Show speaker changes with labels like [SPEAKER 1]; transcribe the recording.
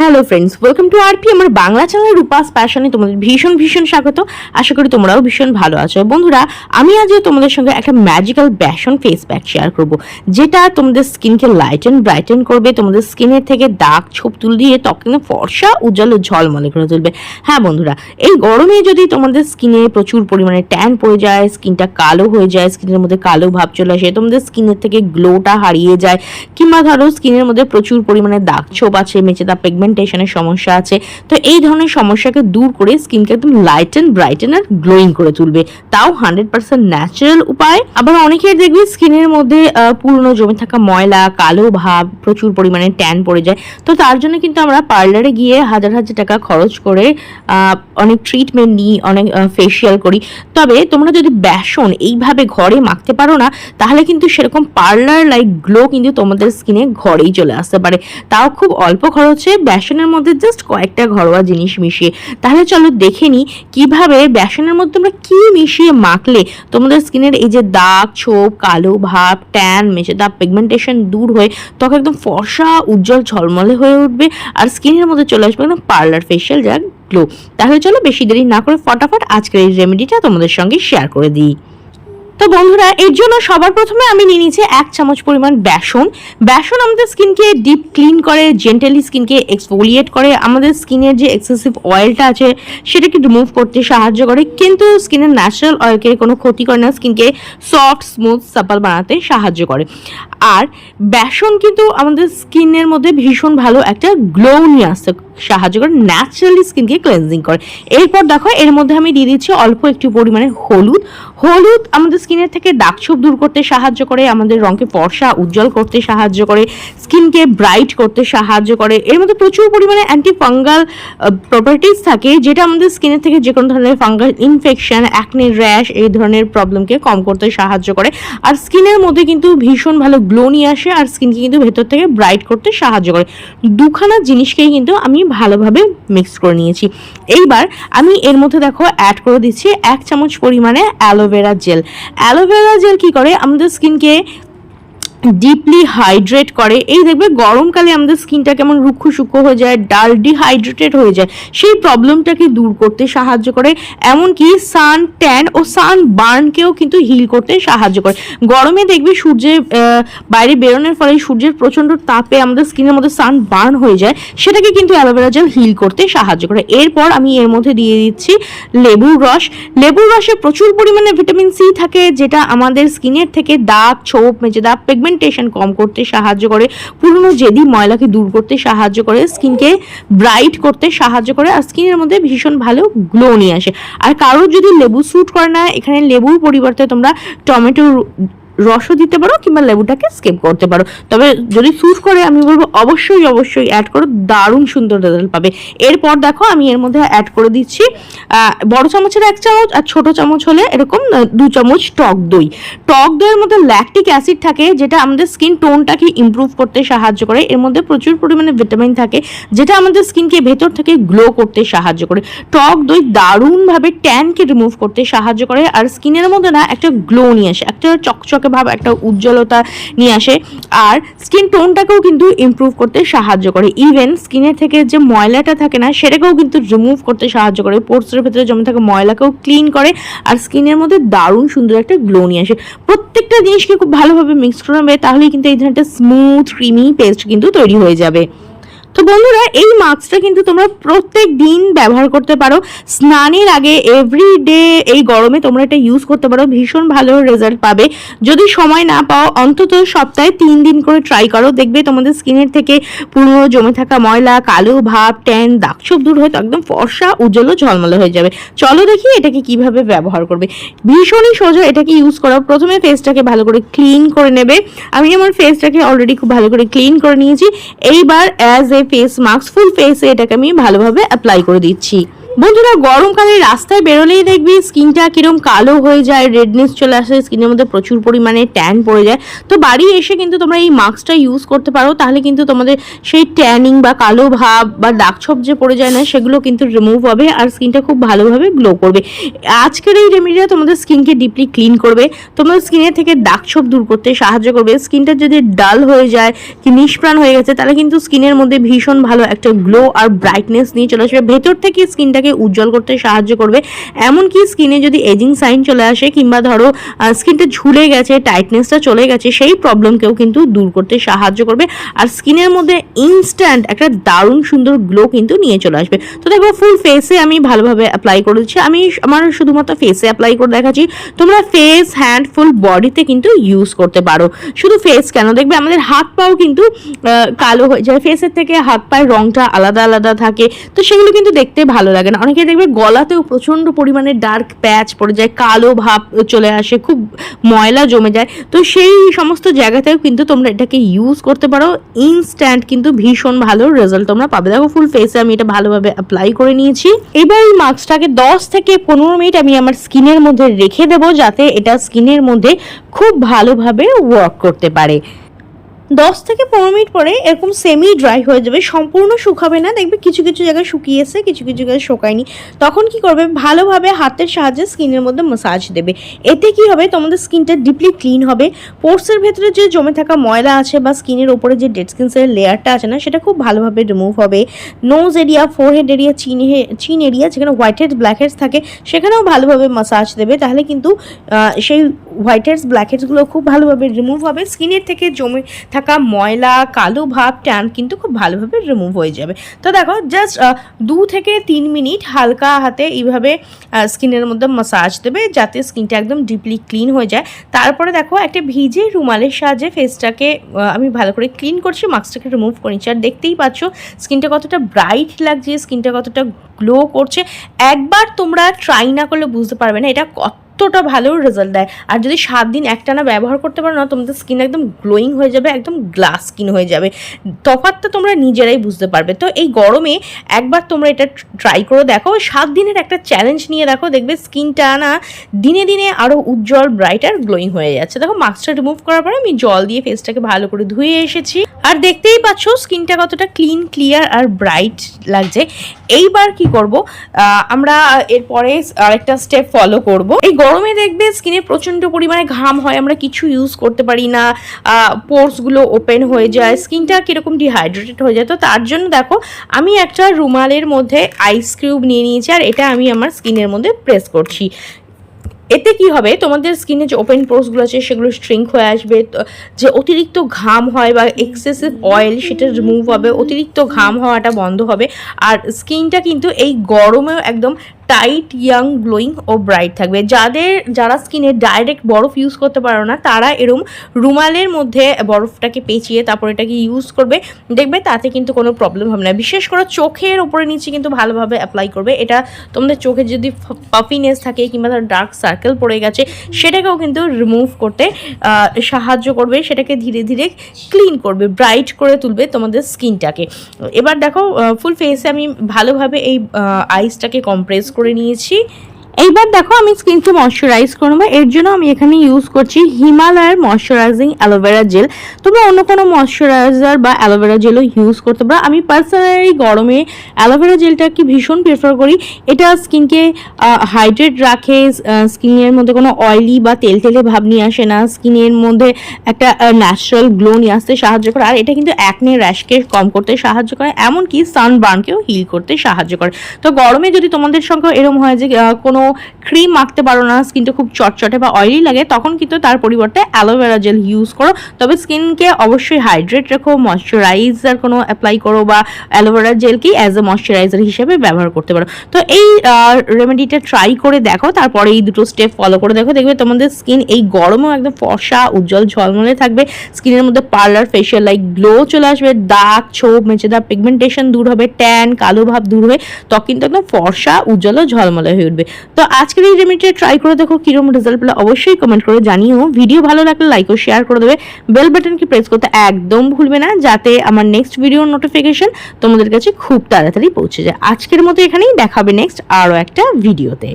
[SPEAKER 1] Hello friends welcome to RP আমার Bangla channel Rupa's প্যাশনে তোমাদের ভীষণ ভীষণ স্বাগত। আশা করি তোমরাও ভীষণ ভালো আছো। বন্ধুরা, আমি আজকে তোমাদের সঙ্গে একটা magical besan face pack share করব, যেটা তোমাদের স্কিনকে লাইটেন ব্রাইটেন করবে, তোমাদের স্কিনের থেকে দাগ ছোপ তুল দিয়ে ত্বকে ফর্সা, উজ্জ্বল ও ঝলমলে করে তুলবে। হ্যাঁ বন্ধুরা, এই গরমে যদি তোমাদের স্কিনে প্রচুর পরিমাণে ট্যান পড়ে যায় স্কিনটা কালো হয়ে যায় স্কিনের মধ্যে কালো ভাব চলে আসে, তোমাদের স্কিনের থেকে গ্লোটা হারিয়ে যায়, কিংবা ধরো স্কিনের মধ্যে প্রচুর পরিমাণে দাগ ছোপ আছে মেচে দাগ পিগমেন্টেশনের সমস্যা আছে। তো এই ধরনের সমস্যাকে দূর করে স্কিনকে একদম লাইট অ্যান্ড ব্রাইটেন আর গ্লোয়িং করে তুলবে। তাও হান্ড্রেড পার্সেন্ট ন্যাচারাল উপায়। আবার অনেকের দেখবি স্কিনের মধ্যে পুরনো জমে থাকা ময়লা, কালো ভাব, প্রচুর পরিমাণে ট্যান পড়ে যায়। তো তার জন্য কিন্তু আমরা পার্লারে গিয়ে হাজার হাজার টাকা খরচ করে অনেক ট্রিটমেন্ট নিই, অনেক ফেসিয়াল করি। তবে তোমরা যদি বেসন এইভাবে ঘরে মাখতে পারো না, তাহলে কিন্তু সেরকম পার্লার লাইক গ্লো কিন্তু তোমাদের স্কিনে ঘরেই চলে আসতে পারে। তাও খুব অল্প খরচে বেসনের মধ্যে জাস্ট কয়েকটা ঘরোয়া জিনিস মিশিয়ে। তাহলে চলো দেখে নিই কীভাবে বেসনের মধ্যে তোমরা কী মিশিয়ে মাখলে। তোমাদের স্কিনের এই যে দাগ, ছোপ, কালো ভাব ট্যান মেশে দাগ পিগমেন্টেশন দূর হয়ে ত্বক একদম ফর্সা, উজ্জ্বল, ঝলমলে হয়ে উঠবে আর স্কিনের মধ্যে চলে আসবে একদম পার্লার ফেশিয়াল যা গ্লো তাহলে চলো বেশি দেরি না করে ফটাফট আজকের এই রেমেডিটা তোমাদের সঙ্গে শেয়ার করে দিই। তো বন্ধুরা, এর জন্য সবার প্রথমে আমি নিয়ে নিয়েছি এক চামচ পরিমাণ বেসন। বেসন আমাদের স্কিনকে ডিপ ক্লিন করে জেন্টালি স্কিনকে এক্সফোলিয়েট করে। আমাদের স্কিনের যে এক্সেসিভ অয়েলটা আছে, সেটাকে রিমুভ করতে সাহায্য করে। কিন্তু স্কিনের ন্যাচারাল অয়েলকে কোনো ক্ষতি করে না, স্কিনকে সফট স্মুথ সাপাল বানাতে সাহায্য করে। আর বেসন কিন্তু আমাদের স্কিনের মধ্যে ভীষণ ভালো একটা গ্লো নিয়ে আসতে সাহায্য করে ন্যাচারালি স্কিনকে ক্লেন্সিং করে। এরপর দেখো, এর মধ্যে আমি দিয়ে দিচ্ছি অল্প একটু পরিমাণে হলুদ। হলুদ আমাদের স্কিনের থেকে দাগছোপ দূর করতে সাহায্য করে, আমাদের রঙকে ফর্সা, উজ্জ্বল করতে সাহায্য করে, স্কিনকে ব্রাইট করতে সাহায্য করে। এর মধ্যে প্রচুর পরিমাণে অ্যান্টি ফাঙ্গাল প্রপার্টিস থাকে, যেটা আমাদের স্কিনের থেকে যে কোনো ধরনের ফাঙ্গাল ইনফেকশন অ্যাকনে র্যাশ এই ধরনের প্রবলেমকে কম করতে সাহায্য করে। আর স্কিনের মধ্যে কিন্তু ভীষণ ভালো গ্লো নিয়ে আসে, আর স্কিনকে কিন্তু ভেতর থেকে ব্রাইট করতে সাহায্য করে। দুখানা জিনিসকেই কিন্তু আমি ভালোভাবে মিক্স করে নিয়েছি। এইবার আমি এর মধ্যে দেখো অ্যাড করে দিচ্ছি এক চামচ পরিমাণে অ্যালোভেরা জেল অ্যালোভেরা জেল কি করে? আমাদের স্কিনকে ডিপলি হাইড্রেট করে। এই দেখবে গরমকালে আমাদের স্কিনটা কেমন রুক্ষ সুক্ষ হয়ে যায় ডাল ডিহাইড্রেটেড হয়ে যায়। সেই প্রবলেমটাকে দূর করতে সাহায্য করে। এমনকি সান ট্যান ও সান বার্নকেও কিন্তু হিল করতে সাহায্য করে। গরমে দেখবে সূর্যে আহ, বাইরে বেরোনোর ফলে সূর্যের প্রচণ্ড তাপে আমাদের স্কিনের মধ্যে সান বার্ন হয়ে যায়। সেটাকে কিন্তু অ্যালোভেরা জেল হিল করতে সাহায্য করে। এরপর আমি এর মধ্যে দিয়ে দিচ্ছি লেবুর রস। লেবুর রসে প্রচুর পরিমাণে ভিটামিন সি থাকে যেটা আমাদের স্কিনের থেকে দাগ ছোপ মেজে দাগ পিগমেন্টেশন কম করতে সাহায্য করে, পুরনো জেদি ময়লাকে দূর করতে সাহায্য করে, স্কিনকে ব্রাইট করতে সাহায্য করে, আর স্কিনের মধ্যে ভীষণ ভালো গ্লো নিয়ে আসে। আর কারোর যদি লেবু স্যুট করে না, এখানে লেবুর পরিবর্তে তোমরা টমেটো রসও দিতে পারো কিংবা লেবুটাকে স্কেপ করতে পারো। তবে যদি স্যুট করে, আমি বলব অবশ্যই অবশ্যই অ্যাড করো, দারুণ সুন্দর রেজাল্ট পাবে। এরপর দেখো, আমি এর মধ্যে অ্যাড করে দিচ্ছি বড় চামচের এক চামচ আর ছোট চামচ হলে এরকম দু চামচ টক দই। টক দইয়ের মধ্যে ল্যাকটিক অ্যাসিড থাকে, যেটা আমাদের স্কিন টোনটাকে ইমপ্রুভ করতে সাহায্য করে। এর মধ্যে প্রচুর পরিমাণে ভিটামিন থাকে, যেটা আমাদের স্কিনকে ভেতর থেকে গ্লো করতে সাহায্য করে। টক দই দারুণভাবে ট্যানকে রিমুভ করতে সাহায্য করে, আর স্কিনের মধ্যে না, একটা গ্লো নিয়ে আসে, একটা চকচকে ভাব, একটা উজ্জ্বলতা নিয়ে আসে। আর স্কিন টোনটাকেও কিন্তু ইমপ্রুভ করতে সাহায্য করে। ইভেন স্কিনের থেকে যে ময়লাটা থাকে না, সেটাকেও কিন্তু রিমুভ করতে সাহায্য করে। পোর্সের ভেতরে জমে থাকা, ময়লাকেও ক্লিন করে। আর স্কিনের মধ্যে দারুণ সুন্দর একটা গ্লো নিয়ে আসে। প্রত্যেকটা জিনিসকে খুব ভালোভাবে মিক্স করে নেবে, তাহলেই কিন্তু এই ধরনের একটা স্মুথ ক্রিমি পেস্ট কিন্তু তৈরি হয়ে যাবে। তো বন্ধুরা, এই মাস্কটা কিন্তু তোমরা প্রত্যেক দিন ব্যবহার করতে পারো। স্নানের আগে এভরি ডে এই গরমে তোমরা এটা ইউজ করতে পারো। ভীষণ ভালো রেজাল্ট পাবে। যদি সময় না পাও, অন্তত সপ্তাহে তিন দিন করে ট্রাই করো। দেখবে তোমাদের স্কিনের থেকে পুরনো জমে থাকা ময়লা, কালো ভাব ট্যান দাগছোপ দূর হয়ে তো একদম ফর্সা, উজ্জ্বল ঝলমলে হয়ে যাবে। চলো দেখি এটাকে কীভাবে ব্যবহার করবে। ভীষণই সোজা এটাকে ইউজ করো। প্রথমে ফেসটাকে ভালো করে ক্লিন করে নেবে। আমি আমার ফেসটাকে অলরেডি খুব ভালো করে ক্লিন করে নিয়েছি। এইবার as a face mask full ফেসে এটাকে আমি ভালোভাবে অ্যাপ্লাই করে দিচ্ছি। বন্ধুরা গরমকালে রাস্তায় বেরোলেই দেখবি স্কিনটা কিরম কালো হয়ে যায় রেডনেস চলে আসে, স্কিনের মধ্যে প্রচুর পরিমাণে ট্যান পড়ে যায়। তো বাড়ি এসে কিন্তু তোমরা এই মাস্কটা ইউজ করতে পারো, তাহলে কিন্তু তোমাদের সেই ট্যানিং বা কালো ভাব বা দাগছোপ যে পড়ে যায় না, সেগুলো কিন্তু রিমুভ হবে আর স্কিনটা খুব ভালোভাবে গ্লো করবে। আজকের এই রেমেডিটা তোমাদের স্কিনকে ডিপলি ক্লিন করবে, তোমাদের স্কিনের থেকে দাগছোপ দূর করতে সাহায্য করবে। স্কিনটা যদি ডাল হয়ে যায়, কি নিষ্প্রাণ হয়ে গেছে, তাহলে কিন্তু স্কিনের মধ্যে ভীষণ ভালো একটা গ্লো আর ব্রাইটনেস নিয়ে চলে আসবে। ভেতর থেকে স্কিনটাকে উজ্জ্বল করতে সাহায্য করবে। এমনকি স্কিনে যদি এজিং সাইন চলে আসে কিংবা ধরো স্কিনটা ঝুলে গেছে টাইটনেসটা চলে গেছে, সেই প্রবলেমকেও কিন্তু দূর করতে সাহায্য করবে। আর স্কিনের মধ্যে ইনস্ট্যান্ট একটা দারুণ সুন্দর গ্লো কিন্তু নিয়ে চলে আসবে। তো দেখো ফুল ফেসে আমি ভালোভাবে অ্যাপ্লাই করে দিচ্ছি আমি আমার শুধুমাত্র ফেসে অ্যাপ্লাই করে দেখাচ্ছি। তোমরা ফেস হ্যান্ড ফুল বডিতে কিন্তু ইউজ করতে পারো। শুধু ফেস কেন? দেখবে আমাদের হাত পাও কিন্তু কালো হয়ে যায়। ফেসের থেকে হাত পায়ের রংটা আলাদা আলাদা থাকে। তো সেগুলো কিন্তু দেখতে ভালো লাগে না অনেকে দেখবে গলাতেও প্রচণ্ড পরিমাণে ডার্ক প্যাচ পড়ে যায়, কালো ভাব চলে আসে, খুব ময়লা জমে যায়। তো সেই সমস্ত জায়গাতেও কিন্তু তোমরা এটাকে ইউজ করতে পারো। ইনস্ট্যান্ট কিন্তু ভীষণ ভালো রেজাল্ট তোমরা পাবে। দেখো ফুল ফেসে আমি এটা ভালোভাবে অ্যাপ্লাই করে নিয়েছি। এবার এই মাস্কটাকে দশ থেকে পনেরো মিনিট আমি আমার স্কিনের মধ্যে রেখে দেবো যাতে এটা স্কিনের মধ্যে খুব ভালোভাবে ওয়ার্ক করতে পারে। দশ থেকে পনেরো মিনিট পরে এরকম সেমি ড্রাই হয়ে যাবে, সম্পূর্ণ শুকাবে না, দেখবে কিছু কিছু জায়গায় শুকিয়েছে, কিছু কিছু জায়গায় শুকায়নি। তখন কি করবে? ভালোভাবে হাতের সাহায্যে স্কিনের মধ্যে মাসাজ দেবে। এতে কি হবে? তোমাদের স্কিনটা ডিপলি ক্লিন হবে। পোর্সের ভেতরে যে জমে থাকা ময়লা আছে বা স্কিনের ওপরে যে ডেড স্কিন সেলের লেয়ারটা আছে না, সেটা খুব ভালোভাবে রিমুভ হবে। নোজ এরিয়া ফোরহেড এরিয়া চিন চিন এরিয়া যেখানে হোয়াইট হেড ব্ল্যাক হেডস থাকে, সেখানেও ভালোভাবে মাসাজ দেবে। তাহলে কিন্তু সেই হোয়াইট হেডস ব্ল্যাক হেডসগুলো খুব ভালোভাবে রিমুভ হবে। স্কিনের থেকে জমে থাকা ময়লা, কালো ভাব ট্যান কিন্তু খুব ভালোভাবে রিমুভ হয়ে যাবে। তো দেখো জাস্ট দু থেকে তিন মিনিট হালকা হাতে এইভাবে স্কিনের মধ্যে মাসাজ দেবে, যাতে স্কিনটা একদম ডিপলি ক্লিন হয়ে যায়। তারপরে দেখো, একটা ভিজে রুমালের সাহায্যে ফেসটাকে আমি ভালো করে ক্লিন করছি মাস্কটাকে রিমুভ করে আর দেখতেই পাচ্ছ, স্কিনটা কতটা ব্রাইট লাগছে, স্কিনটা কতটা গ্লো করছে। একবার তোমরা ট্রাই না করলে বুঝতে পারবে না, এটা কতটা ভালো রেজাল্ট দেয়। আর যদি সাত দিন একটানা ব্যবহার করতে পারো না, তোমাদের স্কিন একদম গ্লোয়িং হয়ে যাবে, একদম গ্লাস স্কিন হয়ে যাবে। তফাৎটা তোমরা নিজেরাই বুঝতে পারবে। তো এই গরমে একবার তোমরা এটা ট্রাই করে দেখো। সাত দিনের একটা চ্যালেঞ্জ নিয়ে দেখো, দেখবে স্কিনটা না দিনে দিনে আরও উজ্জ্বল ব্রাইট আর গ্লোয়িং হয়ে যাচ্ছে। দেখো মাস্কটা রিমুভ করার পরে আমি জল দিয়ে ফেসটাকে ভালো করে ধুয়ে এসেছি। আর দেখতেই পাচ্ছ স্কিনটা কতটা ক্লিন ক্লিয়ার আর ব্রাইট লাগছে। এইবার কি করব? আমরা এরপরে আরেকটা স্টেপ ফলো করব। এই গরমে দেখবে স্কিনে প্রচণ্ড পরিমাণে ঘাম হয়, আমরা কিছু ইউজ করতে পারি না। পোর্সগুলো ওপেন হয়ে যায় স্কিনটা কীরকম ডিহাইড্রেটেড হয়ে যায়। তো তার জন্য দেখো, আমি একটা রুমালের মধ্যে আইস কিউব নিয়ে নিয়েছি, আর এটা আমি আমার স্কিনের মধ্যে প্রেস করছি। এতে কি হবে? তোমাদের স্কিনে যে ওপেন পোর্সগুলো আছে, সেগুলো স্ট্রিঙ্ক হয়ে আসবে যে অতিরিক্ত ঘাম হয় বা এক্সেসিভ অয়েল সেটা রিমুভ হবে, অতিরিক্ত ঘাম হওয়াটা বন্ধ হবে। আর স্কিনটা কিন্তু এই গরমেও একদম টাইট ইয়াং গ্লোয়িং ও ব্রাইট থাকবে। যাদের, যারা স্কিনে ডাইরেক্ট বরফ ইউজ করতে পারো না, তারা এরম রুমালের মধ্যে বরফটাকে পেঁচিয়ে তারপর এটাকে ইউজ করবে। দেখবে তাতে কিন্তু কোনো প্রবলেম হবে না। বিশেষ করে চোখের ওপরে নিচে কিন্তু ভালোভাবে অ্যাপ্লাই করবে। এটা তোমাদের চোখে যদি পাফিনেস থাকে কিংবা ধর ডার্ক সার্কেল পড়ে গেছে, সেটাকেও কিন্তু রিমুভ করতে সাহায্য করবে। সেটাকে ধীরে ধীরে ক্লিন করবে ব্রাইট করে তুলবে তোমাদের স্কিনটাকে এবার দেখো ফুল ফেসে আমি ভালোভাবে এই আইসটাকে কম্প্রেস করে নিয়েছি। এইবার দেখো আমি স্কিনকে ময়শ্চারাইজ করব এর জন্য আমি এখানে ইউজ করছি হিমালয়ের ময়শ্চারাইজিং অ্যালোভেরা জেল তোমরা অন্য কোনো ময়শ্চারাইজার বা অ্যালোভেরা জেলও ইউজ করতে পারো। আমি পার্সোনালি গরমে অ্যালোভেরা জেলটা জেলটাকে ভীষণ প্রেফার করি। এটা স্কিনকে হাইড্রেট রাখে স্কিনের মধ্যে কোনো অয়েলি বা তেল তেলে ভাব নিয়ে আসে না। স্কিনের মধ্যে একটা ন্যাচারাল গ্লো নিয়ে আসতে সাহায্য করে। আর এটা কিন্তু অ্যাকনে র্যাশকে কম করতে সাহায্য করে। এমনকি সানবার্নকেও হিল করতে সাহায্য করে। তো গরমে যদি তোমাদের সঙ্গে এরকম হয় যে কোনো ক্রিম মাখতে পারো না স্কিনটা খুব চটচটে বা অয়েলি লাগে, তখন কিন্তু তার পরিবর্তে অ্যালোভেরা জেল ইউজ করো। তবে স্কিনকে অবশ্যই হাইড্রেট রাখো ময়শ্চারাইজার কোনো অ্যাপ্লাই করো বা অ্যালোভেরা জেলকেই অ্যাজ এ ময়শ্চারাইজার হিসেবে ব্যবহার করতে পারো। তো এই রেমেডিটা ট্রাই করে দেখো, তারপরে এই দুটো স্টেপ ফলো করে দেখো, দেখবে তোমাদের স্কিন এই গরমেও একদম ফর্সা, উজ্জ্বল ঝলমলে থাকবে। স্কিনের মধ্যে পার্লার ফেশিয়াল লাইক গ্লো চলে আসবে, দাগ, ছোপ মেচে দাগ পিগমেন্টেশন দূর হবে ট্যান কালো ভাব দূর হবে, ত্বক কিন্তু একদম ফর্সা, উজ্জ্বল ঝলমলে হয়ে উঠবে। তো আজকের এই রেমেডিটা ট্রাই করে দেখো কিরম রেজাল্ট পেলে, অবশ্যই কমেন্ট করে জানিও। ভিডিও ভালো লাগলে লাইক ও শেয়ার করে দেবে। বেল বাটনকে প্রেস করতে একদম ভুলবে না, যাতে আমার নেক্সট ভিডিওর নোটিফিকেশন তোমাদের কাছে খুব তাড়াতাড়ি পৌঁছে যায়। আজকের মতো এখানেই দেখাবে নেক্সট আরও একটা ভিডিওতে